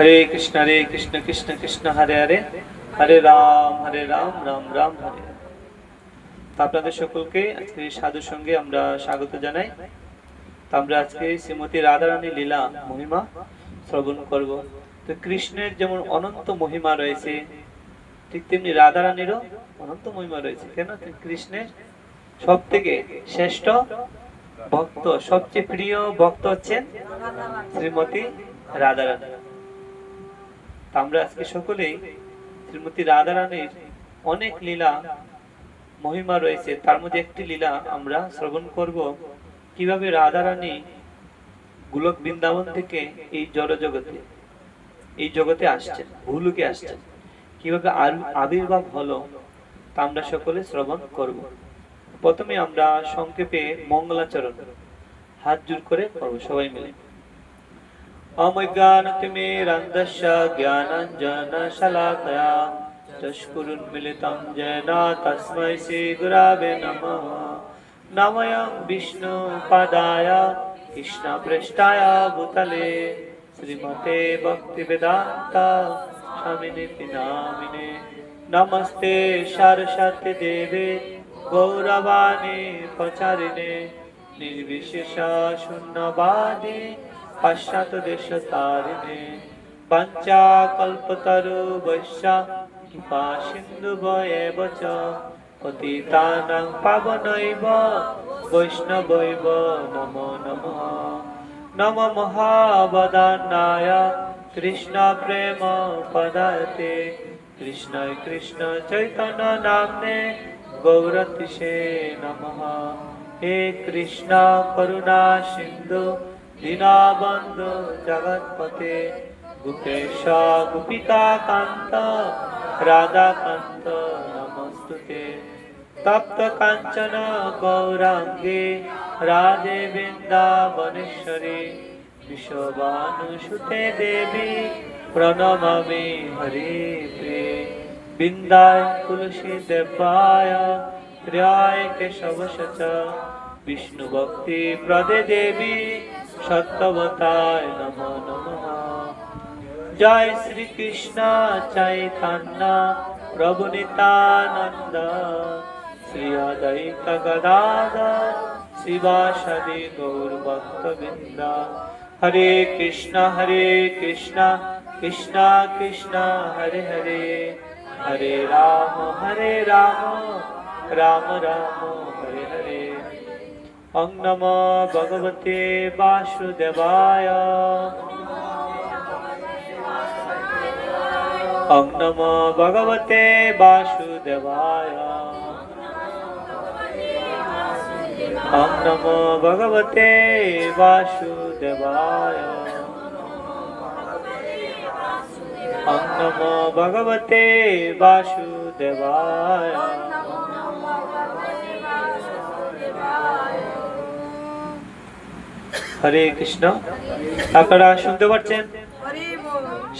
হরে কৃষ্ণ হরে কৃষ্ণ কৃষ্ণ কৃষ্ণ, হরে হরে হরে রাম হরে রাম রাম রাম, হরে। তো আপনাদের সকলকে আজকে এই সাধু সঙ্গে আমরা স্বাগত জানাই। তো আমরা আজকে শ্রীমতী রাধারানী লীলা মহিমা শ্রবণ করব। তো কৃষ্ণের যেমন অনন্ত মহিমা রয়েছে, ঠিক তেমনি রাধারানীরও অনন্ত মহিমা রয়েছে। কেন? কৃষ্ণের সব থেকে শ্রেষ্ঠ ভক্ত, সবচেয়ে প্রিয় ভক্ত হচ্ছেন শ্রীমতী রাধারানী। আমরা আজকে সকলেই শ্রীমতী রাধারানীর অনেক লীলা, মহিমা রয়েছে। তার মধ্যে একটি লীলা আমরা শ্রবণ করব। কীভাবে রাধারানী গোলক বৃন্দাবন থেকে এই জড় জগতে এই জগতে আসছেন, ভুলুকে আসছেন, কীভাবে আবির্ভাব হলো তা আমরা সকলে শ্রবণ করব। প্রথমে আমরা সংক্ষেপে মঙ্গলাচরণ, হাত জোর করে করব সবাই মিলে। अमज्ञानतिमिरन्धस्य ज्ञानञ्जनशलाकया चष्कुरुन्मिलितं येन तस्मै श्रीगुरावे नमः। नमयं विष्णुपदाय, कृष्णपृष्ठाय भूतले। श्रीमते भक्तिवेदान्ता स्वामिनिति नामिने नमस्ते सरस्वती देवे गौरवाणी पचारिणे निर्विशेष शून्यवादी पश्चात देश तारिणे पञ्चा कल्पतरु वैश्या कृपा सिन्धु एव च पतितानां पावनैव वैष्णवैव नमो नमः नम महावदानाय कृष्ण प्रेम पदाते कृष्ण कृष्ण चैतन्य नाम्ने गौरतिशे नमः हे कृष्ण करुणा सिन्धु दीनबन्धु जगत्पते गोपेश गोपिका कान्त राधाकान्त नमस्तुते तप्त काञ्चन गौराङ्गे राधे वृन्दावनेश्वरी विश्वभानुसुते देवी प्रणमामि हरे प्रिये बिन्दाय तुलसी देवाय प्रियाय केशवश विष्णुभक्ति प्रदे देवी সত্যবতায় নমো নমঃ। জয় শ্রীকৃষ্ণ চৈতন্য প্রভু নিতানন্দ। শ্রী অদ্বৈত গদাধর শিবাসদি গৌর ভক্তবৃন্দ হরে কৃষ্ণ হরে কৃষ্ণ কৃষ্ণ কৃষ্ণ, হরে হরে। হরে রাম হরে রাম রাম রাম, হরে হরে। অং নম ভগবতে বাসুদেবায়। ওম নমো ভগবতে বাসুদেবায়। ওম নমো ভগবতে বাসুদেবায়। ওম নমো ভগবতে বাসুদেবায়। হরে কৃষ্ণ। আপনারা শুনতে পাচ্ছেন?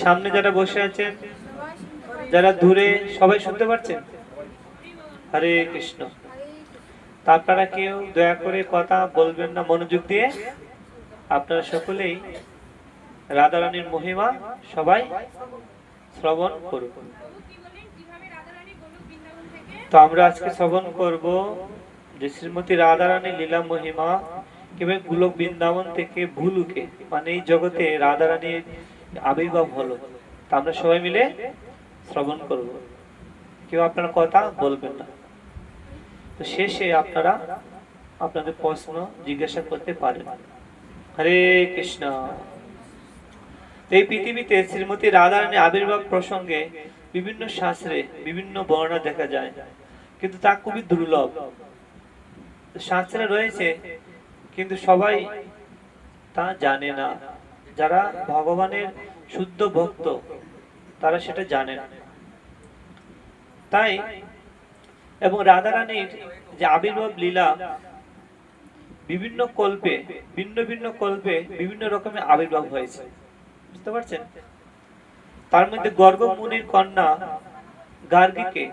সামনে যারা বসে আছেন, যারা দূরে, সবাই শুনতে পাচ্ছেন? হরে কৃষ্ণ। আপনারা কেউ দয়া করে কথা বলবেন না মনোযোগ দিয়ে। আপনারা সকলেই রাধারানীর মহিমা সবাই শ্রবণ করুন। তো আমরা আজকে শ্রবণ করব যে শ্রীমতী রাধারানী লীলা মহিমা কীভাবে গোলক বৃন্দাবন থেকে ভুলুকে মানে এই জগতে রাধারানীর আবির্ভাব হলো। তা আমরা সবাই মিলে শ্রবণ করব। কেউ আপনারা কথা বলবেন না। তো শেষে আপনারা আপনাদের প্রশ্ন জিজ্ঞাসা করতে পারেন। হরে কৃষ্ণ। এই পৃথিবীতে শ্রীমতী রাধারানী আবির্ভাব প্রসঙ্গে বিভিন্ন শাস্ত্রে বিভিন্ন বর্ণনা দেখা যায়, কিন্তু তা খুবই দুর্লভ। শাস্ত্রে রয়েছে কিন্তু সবাই তা জানে না। যারা ভগবানের শুদ্ধ ভক্ত, তারা সেটা জানে না। তাই এবং রাধারানীর যে আবির্ভাব লীলা, বিভিন্ন কল্পে, ভিন্ন ভিন্ন কল্পে বিভিন্ন রকমের আবির্ভাব হয়েছে। বুঝতে পারছেন? তার মধ্যে গর্গ মুনির কন্যা গার্গীকে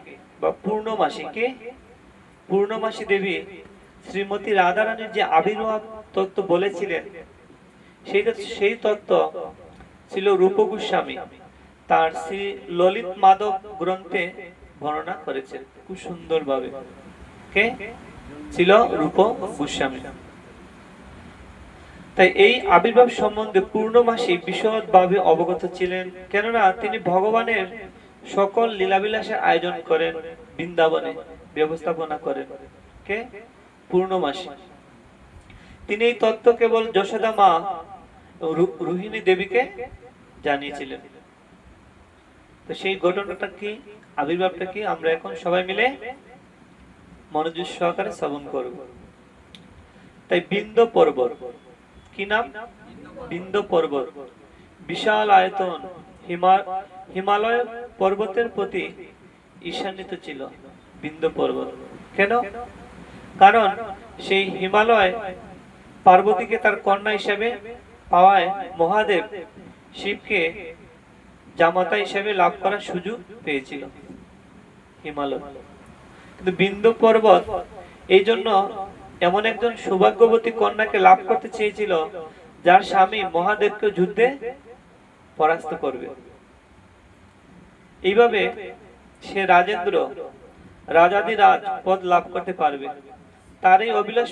বা পূর্ণমাসীকে, পূর্ণমাসী দেবী শ্রীমতী রাধারানীর যে আবির্ভাব তত্ত্ব বলেছিলেন সেই সেই তত্ত্ব ছিল রূপ গোস্বামী। তার শ্রী ললিত মাধব গ্রন্থে বর্ণনা করেছেন, খুব সুন্দরভাবে। কে? ছিল রূপ গোস্বামী। তাই এই আবির্ভাব সম্বন্ধে পূর্ণমাসী বিশদভাবে অবগত ছিলেন, কেননা তিনি ভগবানের সকল লীলাবিলাসের আয়োজন করেন, বৃন্দাবনে ব্যবস্থাপনা করেন। কে? পূর্ণমাসী। তিনি এই তত্ত্ব কেবল যশোদা মা রোহিণী দেবীকে জানিয়েছিলেন। তো সেই ঘটনাটা কি, আবির্ভাবটা কি, আমরা এখন সবাই মিলে মনোযোগ সহকারে শ্রবণ করব। তাই বিন্দ পর্বত, কি নাম? বিন্দ পর্বত। বিশাল আয়তন, হিমা- হিমালয় পর্বতের প্রতি ঈশান্বিত ছিল বিন্দ পর্বত। কেন? কারণ সেই হিমালয় পার্বতীকে তার কন্যা হিসেবে পাওয়ায় মহাদেব শিবকে জামাতা হিসেবে লাভ করার সুযোগ পেয়েছিল হিমালয়। কিন্তু বিন্দু পর্বত এই জন্য এমন একজন সৌভাগ্যবতী কন্যাকে লাভ করতে চেয়েছিল, যার স্বামী মহাদেবকে যুদ্ধে পরাস্ত করবে। এইভাবে সে রাজেন্দ্র রাজাদিরাজ পদ লাভ করতে পারবে। তার এই অভিলাষ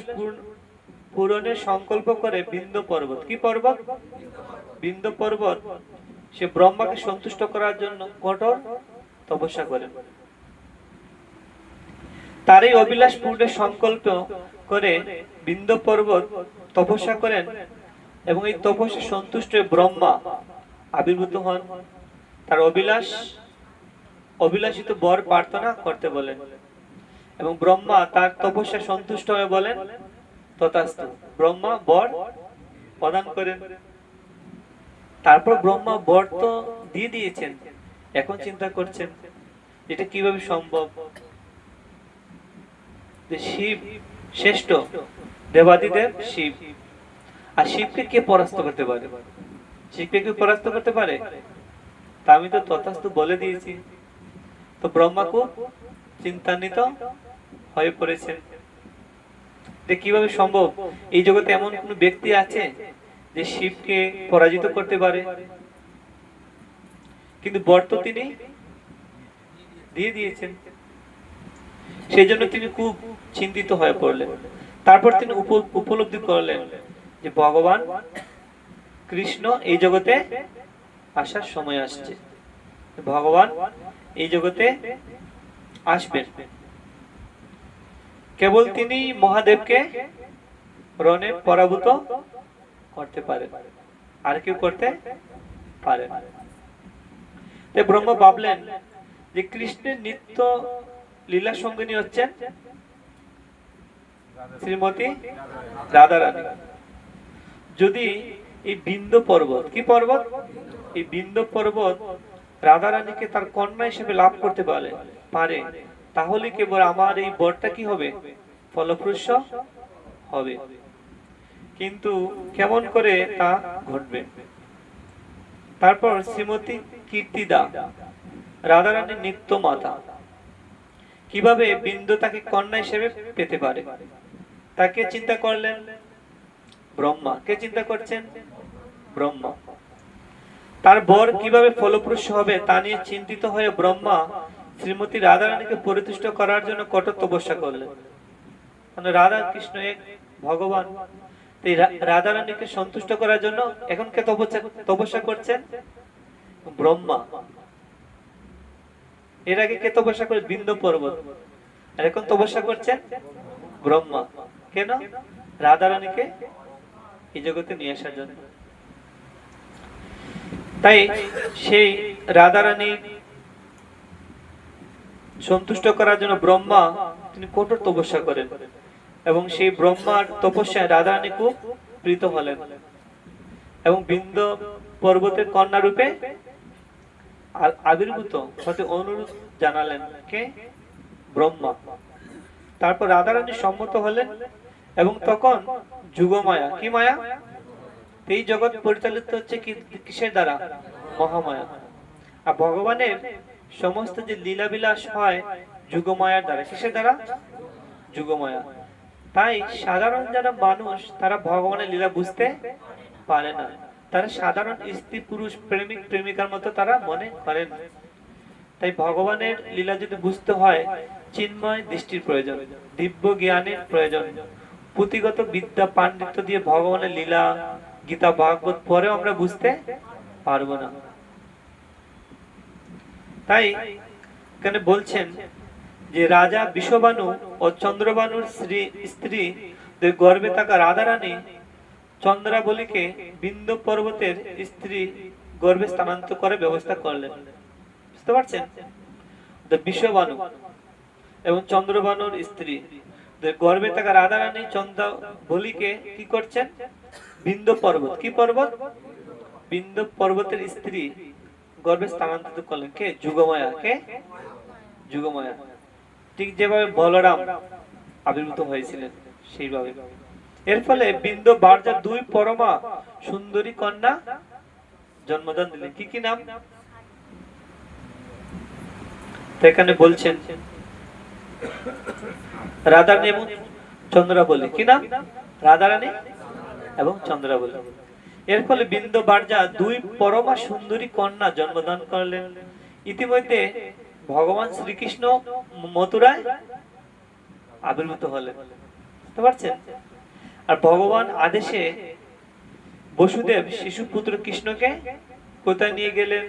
পূরণের সংকল্প করে বিন্দ পর্বত। কি পর্বত? বিন্দ পর্বত। সে ব্রহ্মাকে সন্তুষ্ট করার জন্য কঠোর তপস্যা করেন তার এই অভিলাষ পূর্ণের সংকল্প করে বিন্দ পর্বত তপস্যা করেন এবং এই তপস্যা সন্তুষ্ট ব্রহ্মা আবির্ভূত হন। তার অভিলাষ অভিলাষিত বর প্রার্থনা করতে বলেন। এবং ব্রহ্মা তার তপস্যা সন্তুষ্ট হয়ে বলেন, তথাস্তু, ব্রহ্মা বর প্রদান করেন। তারপর ব্রহ্মা বর তো দিয়ে দিয়েছেন, এখন চিন্তা করছেন, এটা কীভাবে সম্ভব? শিব শ্রেষ্ঠ, দেবাদিদেব শিব। আর শিবকে কে পরাস্ত করতে পারে? শিবকে কি পরাস্ত করতে পারে? তা আমি তো তথাস্তু বলে দিয়েছি। তো ব্রহ্মা খুব চিন্তান্বিত হয়ে পড়েছেন যে কীভাবে সম্ভব এই জগতে এমন কোন ব্যক্তি আছে যে শিবকে পরাজিত করতে পারে? কিন্তু বর তো তিনি দিয়ে দিয়েছেন। সেই জন্য তিনি খুব চিন্তিত হয়ে পড়লেন। তারপর তিনি উপ- উপলব্ধি করলেন যে ভগবান কৃষ্ণ এই জগতে আসার সময় আসছে। ভগবান এই জগতে আসবেন। কেবল তিনি মহাদেবকে রণে পরাভূত করতে পারে আর কেউ করতে পারে না। তাই ব্রহ্মা ভাবলেন যে কৃষ্ণের নিত্য লীলা সঙ্গিনী হচ্ছেন শ্রীমতী রাধারানী। যদি এই বিন্দ পর্বত, কি পর্বত? এই বিন্দ পর্বত রাধারানীকে তার কন্যা হিসেবে লাভ করতে পারে। তাহলে কেবল আমার এই বরটা কি হবে? ফলপ্রসূ হবে। কিন্তু কেমন করে তা ঘটবে? তারপর শ্রীমতী কীর্তিদা রাধারানীর নিত্য মাতা কীভাবে বিন্দু তাকে কন্যা হিসেবে পেতে পারে? তাকে চিন্তা করলেন ব্রহ্মা। কে চিন্তা করছেন? ব্রহ্মা। তার বর কীভাবে ফলপ্রসূ হবে তা নিয়ে চিন্তিত হয়ে ব্রহ্মা শ্রীমতী রাধারানীকে পরিতুষ্ট করার জন্য কঠোর তপস্যা করলেন। মানে রাধা কৃষ্ণ এক ভগবান। রাধারানীকে সন্তুষ্ট করার জন্য এখন কে তপস্যা করছেন? ব্রহ্মা। এর আগে কে তপস্যা করে? বিন্দ পর্বত। আর এখন তপস্যা করছেন? ব্রহ্মা। কেন? রাধারানীকে এই জগতে নিয়ে আসার জন্য। তাই সেই রাধারানী সন্তুষ্ট করার জন্য ব্রহ্মা তিনি কঠোর তপস্যা করেন এবং সেই ব্রহ্মার তপস্যায় রাধারানী খুব প্রীত হলেন। এবং বিন্দ পর্বতের কন্যা রূপে আবির্ভূত হতে অনুরোধ জানালেন কে? ব্রহ্মা। তারপর রাধারানী সম্মত হলেন এবং তখন যুগমায়া, কি মায়া? এই জগৎ পরিচালিত হচ্ছে কিসের দ্বারা? মহামায়া। আর ভগবানের সমস্ত যে লীলা বিলাস হয় যুগমায়ার দ্বারা, কিসের দ্বারা? যুগমায়া। তাই সাধারণ যারা মানুষ, তারা ভগবানের লীলা বুঝতে পারে না। তারা সাধারণ স্ত্রী, পুরুষ, প্রেমিক, প্রেমিকার মতো তারা মনে করেন তাই ভগবানের লীলা যদি বুঝতে হয়, চিন্ময় দৃষ্টির প্রয়োজন, দিব্য জ্ঞানের প্রয়োজন। পুঁথিগত বিদ্যা, পাণ্ডিত্য দিয়ে ভগবানের লীলা, গীতা, ভাগবত পরেও আমরা বুঝতে পারব না। তাই এখানে বলছেন যে রাজা বিশ্ববানু ও চন্দ্রবানুর স্ত্রী স্ত্রী গর্বে থাকা রাধারানী চন্দ্রাবলীকে বিন্দ পর্বতের স্ত্রী গর্ভে স্থানান্তর করে ব্যবস্থা করলেন। বুঝতে পারছেন? বিশ্ববানু এবং চন্দ্রবানুর স্ত্রী গর্ভে থাকা রাধারানী চন্দ্রাবলীকে কি করছেন? বিন্দ পর্বত। কি পর্বত? বিন্দ পর্বতের স্ত্রী গর্ভে স্থানান্তরিত করলেন কে? যুগমায়া কে? যুগমায়া। ঠিক যেভাবে বলরাম আবির্ভূত হয়েছিলেন, সেইভাবে। এর ফলে বিন্দ বার্জার দুই পরমা সুন্দরী কন্যা জন্মদান দিলেন। কি কি নাম? এখানে বলছেন রাধারানী এবং চন্দ্রাবলী। কি নাম? রাধারানী এবং চন্দ্রাবলী। এর ফলে বিন্দ বার্জা দুই পরমা সুন্দরী কন্যা জন্মদান করলেন। ইতিমধ্যে ভগবান শ্রীকৃষ্ণ মথুরায় আবির্ভূত হলেন। বুঝতে পারছেন? আর ভগবান আদেশে বসুদেব শিশু পুত্র কৃষ্ণকে কোথায় নিয়ে গেলেন?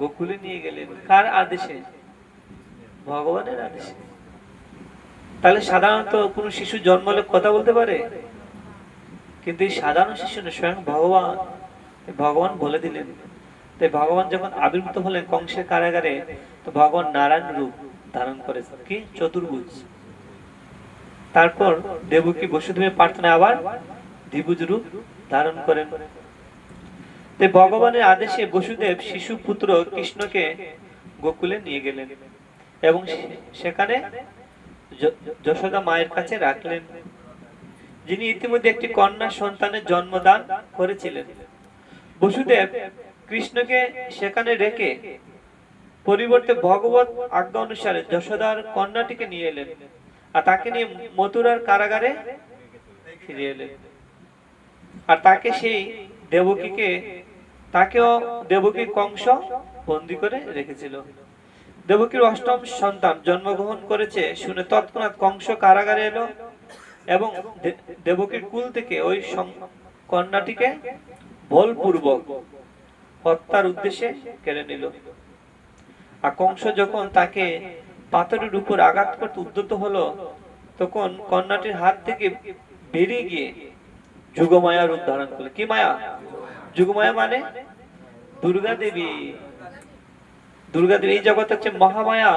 গোকুলে নিয়ে গেলেন। কার আদেশে? ভগবানের আদেশে। তাহলে সাধারণত কোন শিশু জন্মলে কথা বলতে পারে? কিন্তু এই সাধারণ না স্বয়ং ভগবান ভগবান বলে দিলেন। তাই ভগবান যখন আবির্ভূত হলেন কংসের কারাগারে, তো ভগবান নারায়ণ রূপ ধারণ করেছেন। কি? চতুর্ভুজ। তারপর দেবকী বসুদেবের প্রার্থনায় আবার দ্বিভুজ রূপ ধারণ করেন। তাই ভগবানের আদেশে বসুদেব শিশু পুত্র কৃষ্ণকে গোকুলে নিয়ে গেলেন এবং সেখানে যশোদা মায়ের কাছে রাখলেন। যিনি ইতিমধ্যে একটি কন্যা সন্তানের জন্মদান করেছিলেন। বসুদেব কৃষ্ণকে সেখানে রেখে পরিবর্তে ভগবত আজ্ঞা অনুসারে যশোদার কন্যাটিকে নিয়ে এলেন আর তাকে নিয়ে মথুরার কারাগারে ফিরে এলেন। আর তাকে সেই দেবকীকে, তাকেও দেবকী কংস বন্দি করে রেখেছিল। দেবকীর অষ্টম সন্তান জন্মগ্রহণ করেছে শুনে তৎক্ষণাৎ কংস কারাগারে এলো এবং দেবকীর কুল থেকে ওই কন্যাটিকে বলপূর্বক হত্যার উদ্দেশ্যে কেড়ে নিল। আর কংস যখন তাকে পাথরের উপর আঘাত করতে উদ্যত হলো, তখন কন্যাটির হাত থেকে বেরিয়ে গিয়ে যুগমায়া রূপ ধারণ করল। কি মায়া? যুগমায়া মানে দুর্গা দেবী। দুর্গা দেবী, এই জগৎ হচ্ছে মহামায়া,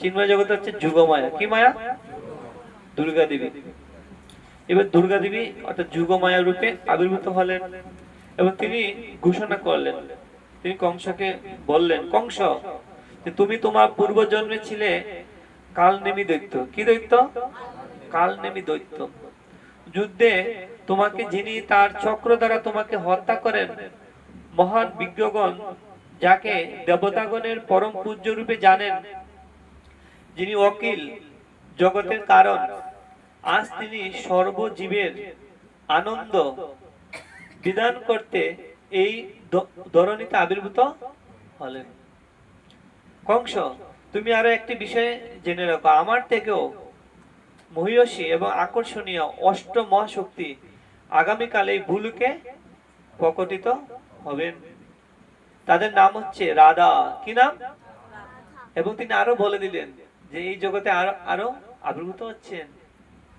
চিন্ময় জগৎ হচ্ছে যুগমায়া। কি মায়া? দুর্গা দেবী। এবার দুর্গা দেবী অর্থাৎ যুগমায়া রূপে আবির্ভূত হলেন এবং তিনি ঘোষণা করলেন। তিনি কংসকে বললেন, কংস, যে তুমি তোমার পূর্বজন্মে ছিলে কালনেমি দৈত্য। কি দৈত্য? কালনেমি দৈত্য। যুদ্ধে তোমাকে যিনি তার চক্র দ্বারা তোমাকে হত্যা করেন, মহান বিজ্ঞগণ, যাকে দেবতাগণের পরম পূজ্য রূপে জানেন, যিনি অকিল জগতের কারণ আজ তিনি সর্বজীবের আনন্দ বিধান করতে এই ধরণীতে আবির্ভূত হলেন। কংস তুমি আরও একটি বিষয় জেনে রাখো। আমার থেকেও মহিষী এবং আকর্ষণীয় অষ্ট মহাশক্তি আগামীকাল এই ভুলুকে প্রকটিত হবেন। তাদের নাম হচ্ছে রাধা। কি নাম? এবং তিনি আরও বলে দিলেন যে এই জগতে আরও আরও আবির্ভূত হচ্ছেন।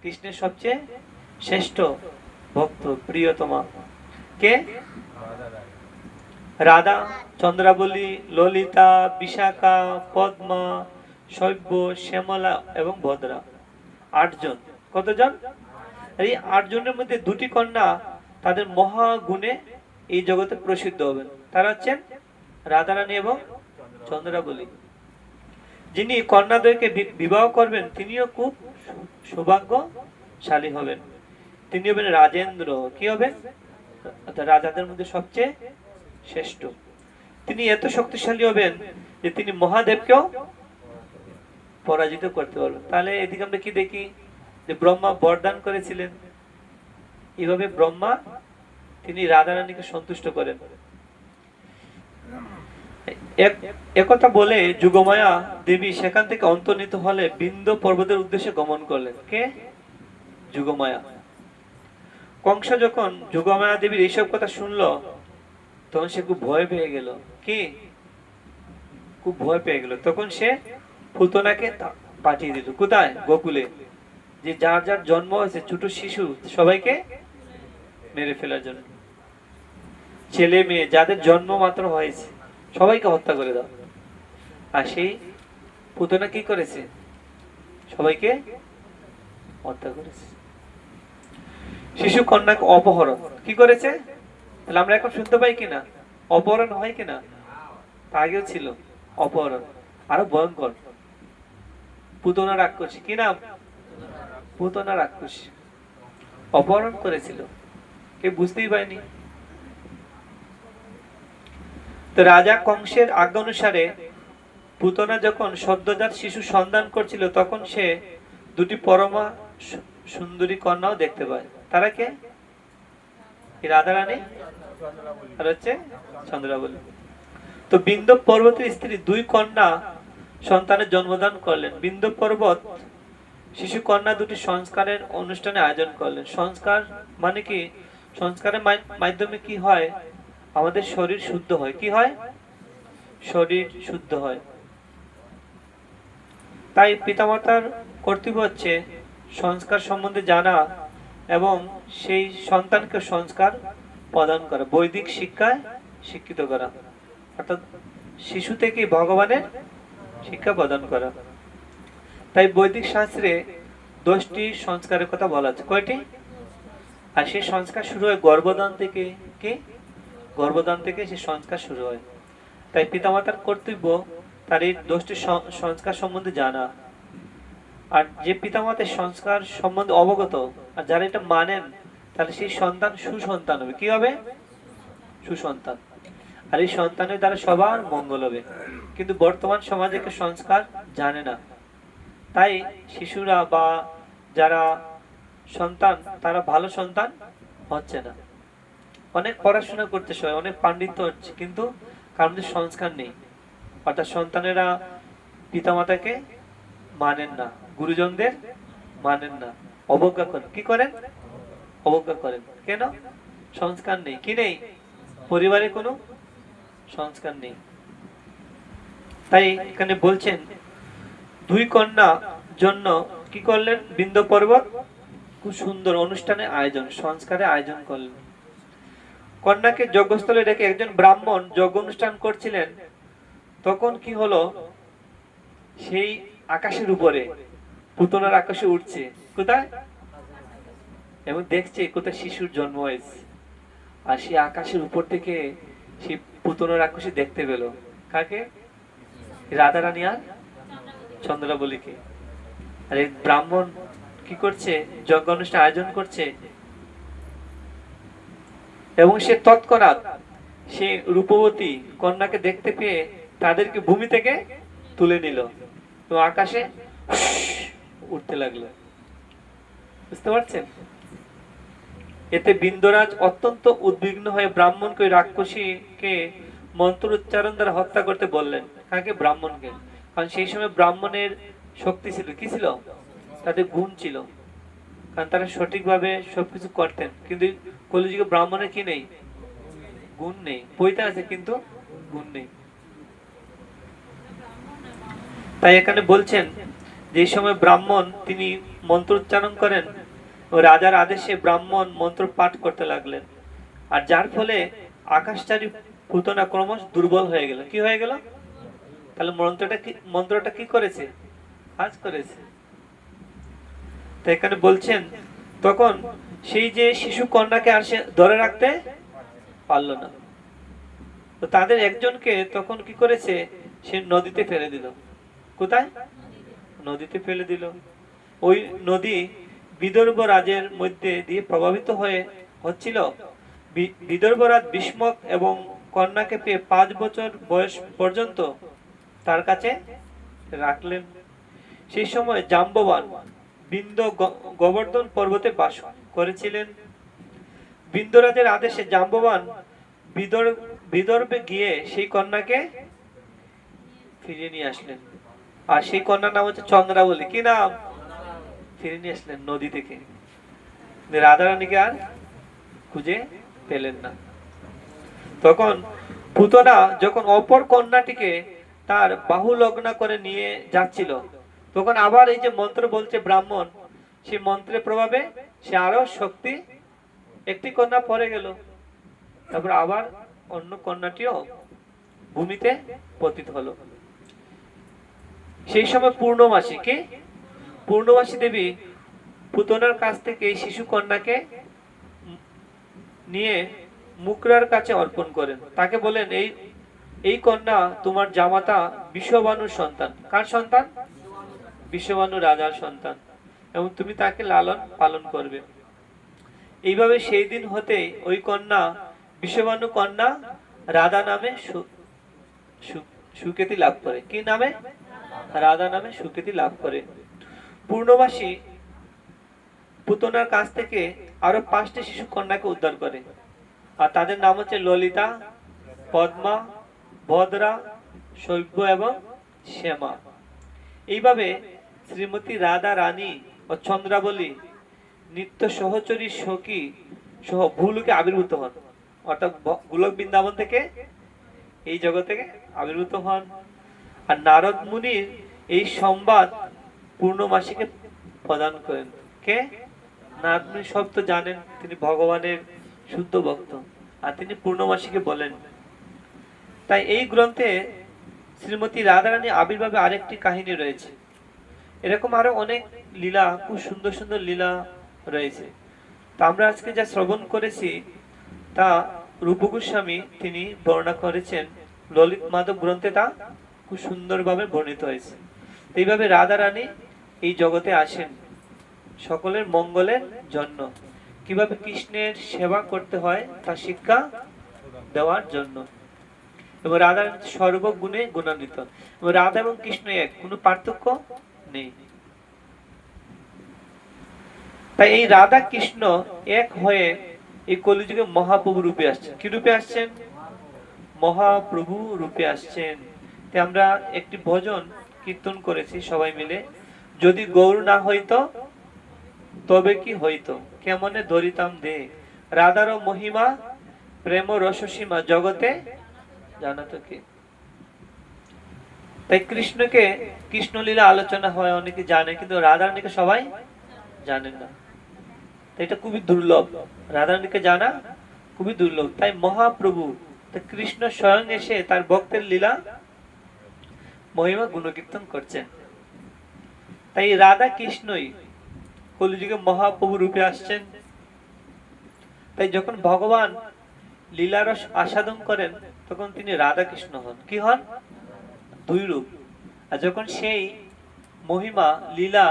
কৃষ্ণের সবচেয়ে শ্রেষ্ঠ ভক্ত, প্রিয়তমা। কে? রাধা, চন্দ্রাবলী, ললিতা, বিশাখা, পদ্মা শৈব্য শ্যামলা এবং ভদ্রা। আটজন। কতজন? এই আটজনের মধ্যে দুটি কন্যা তাদের মহাগুণে এই জগতে প্রসিদ্ধ হবেন। তারা হচ্ছেন রাধারানী এবং চন্দ্রাবলী। যিনি কন্যাদ্বয়কে বি- বিবাহ করবেন, তিনিও খুব সৌভাগ্যশালী হবেন। তিনি হবেন রাজেন্দ্র। কি অর্থাৎ রাজাদের মধ্যে সবচেয়ে শ্রেষ্ঠ। তিনি এত শক্তিশালী হবেন যে তিনি মহাদেবকেও পরাজিত করতে পারবেন। তাহলে এদিকে আমরা কি দেখি? যে ব্রহ্মা বরদান করেছিলেন। এভাবে ব্রহ্মা তিনি রাধারানীকে সন্তুষ্ট করেন। একথা বলে যুগমায়া দেবী সেখান থেকে অন্তর্নিত হলে বিন্দ পর্বতের উদ্দেশ্যে গমন করলেন। কে? যুগমায়া। কংস যখন যুগমায়া দেবীর এইসব কথা শুনলো, তখন সে খুব ভয় পেয়ে গেল। কি? খুব ভয় পেয়ে গেল। তখন সে পাঠিয়ে দিল। কোথায়? গোকুলে। যে যার যার জন্ম হয়েছে, ছোট শিশু, সবাইকে মেরে ফেলার জন্য। ছেলে মেয়ে, যাদের জন্ম মাত্র হয়েছে। সবাইকে হত্যা করে দাও। আর সেই পুতনা কি করেছে? সবাইকে হত্যা করেছে। শিশু কন্যাকে অপহরণ। কি করেছে? তাহলে আমরা এখন শুনতে পাই কিনা? অপহরণ হয় কিনা? আগেও ছিল। অপহরণ। আরও ভয়ঙ্কর। পুতনা রাক্ষসী। কি নাম? পুতনা রাক্ষসী। অপহরণ করেছিল। কে বুঝতেই পারেনি। তো রাজা কংসের আজ্ঞা অনুসারে পুতনা যখন সদ্যজাত শিশু সন্ধান করছিল, তখন সে দুটি পরমা সুন্দরী কন্যাও দেখতে পায়। তারা কে? এই রাধারানী? আর হচ্ছে চন্দ্রাবলী। তো বিন্দ পর্বতের স্ত্রী দুই কন্যা সন্তানের জন্মদান করলেন। বিন্দ পর্বত শিশু কন্যা দুটি সংস্কারের অনুষ্ঠানে আয়োজন করলেন। সংস্কার মানে কি? সংস্কারের মাধ্যমে কি হয়? আমাদের শরীর শুদ্ধ হয়। কি হয়? শরীর শুদ্ধ হয়। তাই পিতামাতার কর্তব্য হচ্ছে সংস্কার সম্বন্ধে জানা এবং সেই সন্তানকে সংস্কার প্রদান করা, বৈদিক শিক্ষায় শিক্ষিত করা, অর্থাৎ শিশু থেকে ভগবানের শিক্ষা প্রদান করা। তাই বৈদিক শাস্ত্রে দশটি সংস্কারের কথা বলা আছে। কয়টি? আর সেই সংস্কার শুরু হয় গর্ভদান থেকে কি? গর্ভদান থেকে সেই সংস্কার শুরু হয়। তাই পিতামাতার কর্তব্য তার এই দশটি সং- সংস্কার সম্বন্ধে জানা। আর যে পিতামাতার সংস্কার সম্বন্ধে অবগত আর যারা এটা মানেন, তাহলে সেই সন্তান সুসন্তান হবে। কি হবে? সুসন্তান। আর এই সন্তানের দ্বারা সবার মঙ্গল হবে। কিন্তু বর্তমান সমাজে কেউ সংস্কার জানে না। তাই শিশুরা বা যারা সন্তান, তারা ভালো সন্তান হচ্ছে না। অনেক পড়াশোনা করতে হয় অনেক পাণ্ডিত্য হচ্ছে, কিন্তু কারণ সংস্কার নেই। অর্থাৎ সন্তানেরা পিতামাতাকে মানেন না, গুরুজনদের মানেন না। অবজ্ঞা করেন। কি করেন? অবজ্ঞা করেন। কেন? সংস্কার নেই। কি নেই? পরিবারে কোনো সংস্কার নেই। তাই এখানে বলছেন, দুই কন্যা জন্য কি করলেন? বিন্দ পর্বত, খুব সুন্দর অনুষ্ঠানে আয়োজন সংস্কারে আয়োজন করলেন। কন্যাকে যজ্ঞস্থলে রেখে একজন ব্রাহ্মণ যজ্ঞ অনুষ্ঠান করছিলেন, তখন কি হলো? সেই আকাশের উপরে পুতনার আকাশে উঠছে। কোথায়? এবং দেখছে কোথায় শিশুর জন্ম হয়েছে। আর সেই আকাশের উপর থেকে সেই পুতনার আকাশে দেখতে পেল। কাকে? রাধা রানী আর চন্দ্রাবলীকে। আর এই ব্রাহ্মণ কি করছে? যজ্ঞ অনুষ্ঠান আয়োজন করছে। এবং সে তৎক্ষণাৎ সে রূপবতী কন্যাকে দেখতে পেয়ে তাদেরকে ভূমি থেকে তুলে নিল এবং আকাশে উঠতে লাগল। বুঝতে পারছেন? এতে বিন্দরাজ অত্যন্ত উদ্বিগ্ন হয়ে ব্রাহ্মণকে রাক্ষসীকে মন্ত্র উচ্চারণ দ্বারা হত্যা করতে বললেন। কাকে? ব্রাহ্মণকে। কারণ সেই সময় ব্রাহ্মণের শক্তি ছিল। কি ছিল? তাদের গুণ ছিল। তারা সঠিকভাবে সবকিছু করতেন। কিন্তু কলিযুগে ব্রাহ্মণের কি নেই? গুণ নেই। বইতে আছে, কিন্তু গুণ নেই। তাই এখানে বলছেন যে সময় ব্রাহ্মণ তিনি মন্ত্র উচ্চারণ করেন ও রাজার আদেশে ব্রাহ্মণ মন্ত্র পাঠ করতে লাগলেন। আর যার ফলে আকাশচারী পুতনা ক্রমশ দুর্বল হয়ে গেল। কি হয়ে গেল? তাহলে মন্ত্রটা কি মন্ত্রটা কি করেছে? কাজ করেছে। তো এখানে বলছেন, তখন সেই যে শিশু কন্যাকে আর সে ধরে রাখতে পারল না। তো তাদের একজনকে তখন কি করেছে? সে নদীতে ফেলে দিল। কোথায়? নদীতে ফেলে দিল। ওই নদী বিদর্ভ রাজের মধ্যে দিয়ে প্রভাবিত হয়ে হচ্ছিল। বি- বিদর্ভ রাজ বিস্মক এবং কন্যাকে পেয়ে পাঁচ বছর বয়স পর্যন্ত তার কাছে রাখলেন। সেই সময় জাম্ববান বিন্দ গোবর্ধন পর্বতে বাস করেছিলেন। বিন্দুরাজের আদেশে জাম্ববান বিদর, বিদর্ভে গিয়ে সেই কন্যাকে ফিরিয়ে নিয়ে আসলেন। আর সেই কন্যার নাম হচ্ছে চন্দ্রাবলী। কি নাম? ফিরে নিয়ে আসলেন নদী থেকে। রাধারানীকে আর খুঁজে পেলেন না। তখন পুতনা যখন অপর কন্যাটিকে তার বাহু লগ্ন করে নিয়ে যাচ্ছিল তখন আবার এই যে মন্ত্র বলছে ব্রাহ্মণ, সেই মন্ত্রের প্রভাবে সে আরও শক্তি একটি কন্যা পরে গেল। তারপর আবার অন্য কন্যাটিও ভূমিতে পতিত হলো। সেই সময় পূর্ণমাসী কি? পূর্ণমাসী দেবী পুতনার কাছ থেকে এই শিশু কন্যাকে নিয়ে মুকরার কাছে অর্পণ করেন। তাকে বলেন, এই এই কন্যা তোমার জামাতা বিশ্ববানুর সন্তান। কার সন্তান? বিশ্ববানু রাজার সন্তান এবং তুমি তাকে লালন পালন করবে। এইভাবে সেই দিন হতে ওই কন্যা বিশ্ববানু কন্যা রাধা নামে সু- সু- লাভ করে। কি নামে? রাধা নামে সুখ্যাতি লাভ করে। পূর্ণবাসী পুতনার কাছ থেকে আরও পাঁচটি শিশু কন্যাকে উদ্ধার করে। আর তাদের নাম হচ্ছে ললিতা, পদ্মা, ভদ্রা, শৈব্য এবং শ্যামা। এইভাবে শ্রীমতী রাধা রানী ও চন্দ্রাবলী নিত্য সহচরী সখী সহ ভুলুকে আবির্ভূত হন। অর্থাৎ গোলক বৃন্দাবন থেকে এই জগৎ থেকে আবির্ভূত হন। আর নারদ মুনির এই সংবাদ পূর্ণমাসীকে প্রদান করেন। কে? নারদ মুনি সব তো জানেন, তিনি ভগবানের শুদ্ধ ভক্ত আর তিনি পূর্ণমাসীকে বলেন। তাই এই গ্রন্থে শ্রীমতী রাধারানী আবির্ভাবে আরেকটি কাহিনী রয়েছে। এরকম আরও অনেক লীলা, খুব সুন্দর সুন্দর লীলা রয়েছে। তা আমরা আজকে যা শ্রবণ করেছি, তা রূপ গোস্বামী তিনি বর্ণনা করেছেন। ললিত মাধব গ্রন্থে তা খুব সুন্দরভাবে বর্ণিত হয়েছে। এইভাবে রাধা রানী এই জগতে আসেন। সকলের মঙ্গলের জন্য। কীভাবে কৃষ্ণের সেবা করতে হয়, তা শিক্ষা দেওয়ার জন্য। এবং রাধা সর্বগুণে গুণান্বিত। এবং রাধা এবং কৃষ্ণ এক, কোনো পার্থক্য নেই। তাই এই রাধা কৃষ্ণ এক হয়ে এই কলিযুগে মহাপ্রভু রূপে আসছেন। কি রূপে আসছেন? মহাপ্রভু রূপে আসছেন। তাই আমরা একটি ভজন কীর্তন করেছি সবাই মিলে। যদি গৌর না হইতো, তবে কি হইতো? কেমনে ধরিতাম দে? রাধার মহিমা প্রেম রসসীমা জগতে জানাতো কি? তাই কৃষ্ণকে কৃষ্ণলীলা আলোচনা হয়, অনেকে জানে, কিন্তু রাধারানীকে সবাই জানেন না। তাই এটা খুবই দুর্লভ। রাধারানীকে জানা খুবই দুর্লভ। তাই মহাপ্রভু কৃষ্ণ স্বয়ং এসে তার ভক্তের লীলা, মহিমা গুণকীর্তন করছেন। তাই রাধা কৃষ্ণই কলিযুগে মহাপ্রভু রূপে আসছেন। তাই যখন ভগবান লীলারস আস্বাদন করেন, তখন তিনি রাধা কৃষ্ণ হন। কি হন? দুই রূপ আর যখন সেই মহিমা, লীলা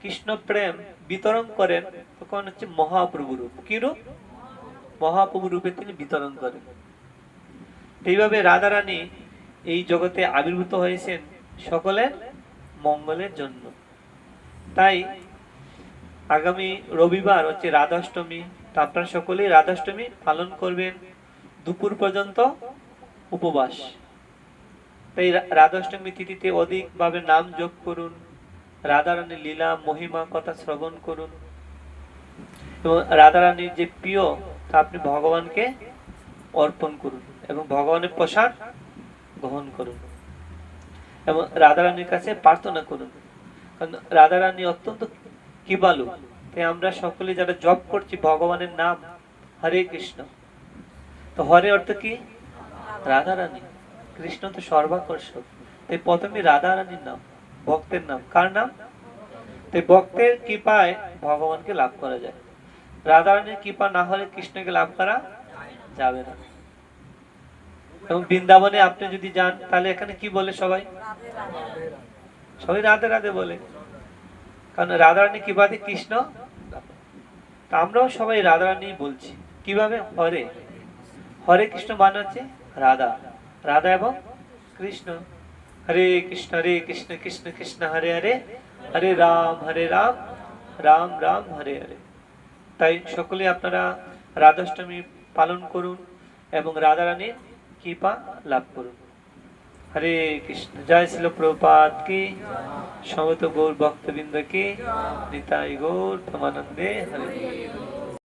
কৃষ্ণ প্রেম বিতরণ করেন, তখন হচ্ছে মহাপ্রভু রূপ কি রূপ মহাপ্রভু রূপে তিনি বিতরণ করেন। এইভাবে রাধারানী এই জগতে আবির্ভূত হয়েছেন সকলের মঙ্গলের জন্য। তাই আগামী রবিবার হচ্ছে রাধাষ্টমী। তা আপনারা সকলেই রাধাষ্টমী পালন করবেন। দুপুর পর্যন্ত উপবাস। রা- রাধাষ্টমী তিথিতে অধিকভাবে নাম যোগ করুন। রাধারানীর লীলা, মহিমা, কথা শ্রবণ করুন। এবং রাধারানীর যে প্রিয়, তা আপনি ভগবানকে অর্পণ করুন এবং ভগবানের প্রসাদ গ্রহণ করুন। এবং রাধারানীর কাছে প্রার্থনা করুন। কারণ রাধারানী অত্যন্ত কৃপালু। তাই আমরা সকলে যারা জপ করছি, ভগবানের নাম হরে কৃষ্ণ। তো হরে অর্থ কি? রাধারানী। কৃষ্ণ তো সর্বাকর্ষক। তাই প্রথমে রাধারানীর নাম, ভক্তের নাম। কার নাম? তাই ভক্তের কৃপায় ভগবানকে লাভ করা যায়। রাধারানীর কৃপা না হলে কৃষ্ণকে লাভ করা যাবে না। এবং বৃন্দাবনে আপনি যদি যান, তাহলে এখানে কি বলে সবাই? সবাই রাধে রাধে বলে। কারণ রাধারানী কীভাবে কৃষ্ণ তা আমরাও সবাই রাধারানী বলছি। কীভাবে? হরে। হরে কৃষ্ণ মানে হচ্ছে রাধা। রাধা এবং কৃষ্ণ। হরে কৃষ্ণ হরে কৃষ্ণ কৃষ্ণ কৃষ্ণ, হরে হরে। হরে রাম হরে রাম রাম রাম, হরে হরে। তাই সকলে আপনারা রাধাষ্টমী পালন করুন এবং রাধারানীর কৃপা লাভ করুন। হরে কৃষ্ণ। জয় শিল প্রপাত কি সমত গৌর ভক্তবৃন্দ কি, নিতাই গৌর প্রমানন্দে হরে।